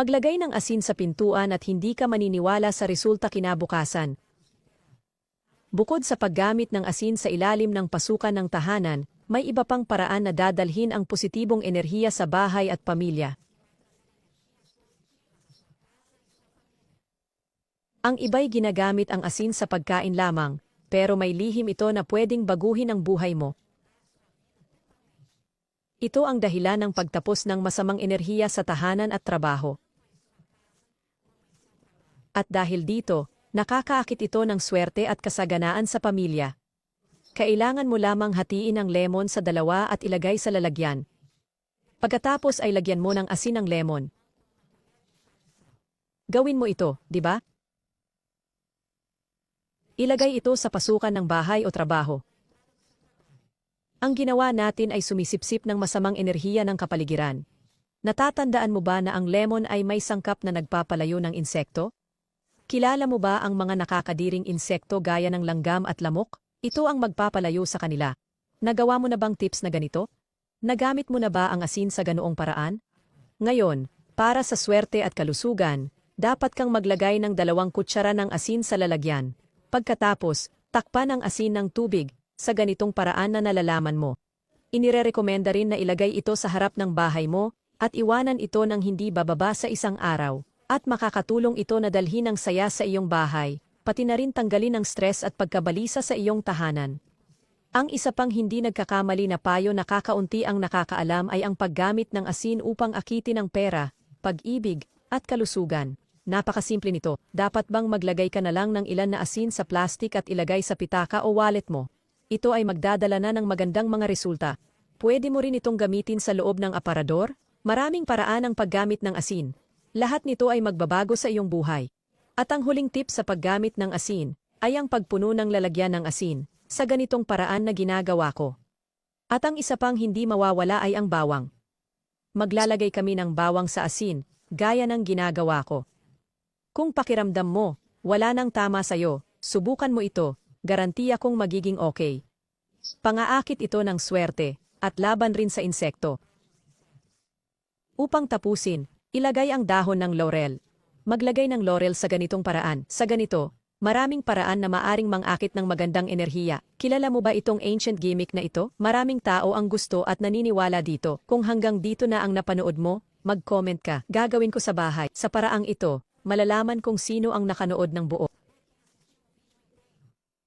Maglagay ng asin sa pintuan at hindi ka maniniwala sa resulta kinabukasan. Bukod sa paggamit ng asin sa ilalim ng pasukan ng tahanan, may iba pang paraan na dadalhin ang positibong enerhiya sa bahay at pamilya. Ang iba'y ginagamit ang asin sa pagkain lamang, pero may lihim ito na pwedeng baguhin ang buhay mo. Ito ang dahilan ng pagtapos ng masamang enerhiya sa tahanan at trabaho. At dahil dito, nakakaakit ito ng swerte at kasaganaan sa pamilya. Kailangan mo lamang hatiin ang lemon sa dalawa at ilagay sa lalagyan. Pagkatapos ay lagyan mo ng asin ang lemon. Gawin mo ito, di ba? Ilagay ito sa pasukan ng bahay o trabaho. Ang ginawa natin ay sumisipsip ng masamang enerhiya ng kapaligiran. Natatandaan mo ba na ang lemon ay may sangkap na nagpapalayo ng insekto? Kilala mo ba ang mga nakakadiring insekto gaya ng langgam at lamok? Ito ang magpapalayo sa kanila. Nagawa mo na bang tips na ganito? Nagamit mo na ba ang asin sa ganoong paraan? Ngayon, para sa swerte at kalusugan, dapat kang maglagay ng dalawang kutsara ng asin sa lalagyan. Pagkatapos, takpan ang asin ng tubig sa ganitong paraan na nalalaman mo. Inirerekomenda rin na ilagay ito sa harap ng bahay mo at iwanan ito ng hindi bababa sa isang araw. At makakatulong ito na dalhin ang saya sa iyong bahay, pati na rin tanggalin ang stress at pagkabalisa sa iyong tahanan. Ang isa pang hindi nagkakamali na payo na kakaunti ang nakakaalam ay ang paggamit ng asin upang akitin ang pera, pag-ibig, at kalusugan. Napakasimple nito, dapat bang maglagay ka na lang ng ilan na asin sa plastik at ilagay sa pitaka o wallet mo? Ito ay magdadala na ng magandang mga resulta. Pwede mo rin itong gamitin sa loob ng aparador, maraming paraan ang paggamit ng asin. Lahat nito ay magbabago sa iyong buhay. At ang huling tip sa paggamit ng asin ay ang pagpuno ng lalagyan ng asin sa ganitong paraan na ginagawa ko. At ang isa pang hindi mawawala ay ang bawang. Maglalagay kami ng bawang sa asin, gaya ng ginagawa ko. Kung pakiramdam mo, wala nang tama sa'yo, subukan mo ito, garantiya kong magiging okay. Pangaakit ito ng swerte, at laban rin sa insekto. Upang tapusin, ilagay ang dahon ng laurel. Maglagay ng laurel sa ganitong paraan. Sa ganito, maraming paraan na maaring mangakit ng magandang enerhiya. Kilala mo ba itong ancient gimmick na ito? Maraming tao ang gusto at naniniwala dito. Kung hanggang dito na ang napanood mo, mag-comment ka. Gagawin ko sa bahay. Sa paraang ito, malalaman kung sino ang nakanood ng buo.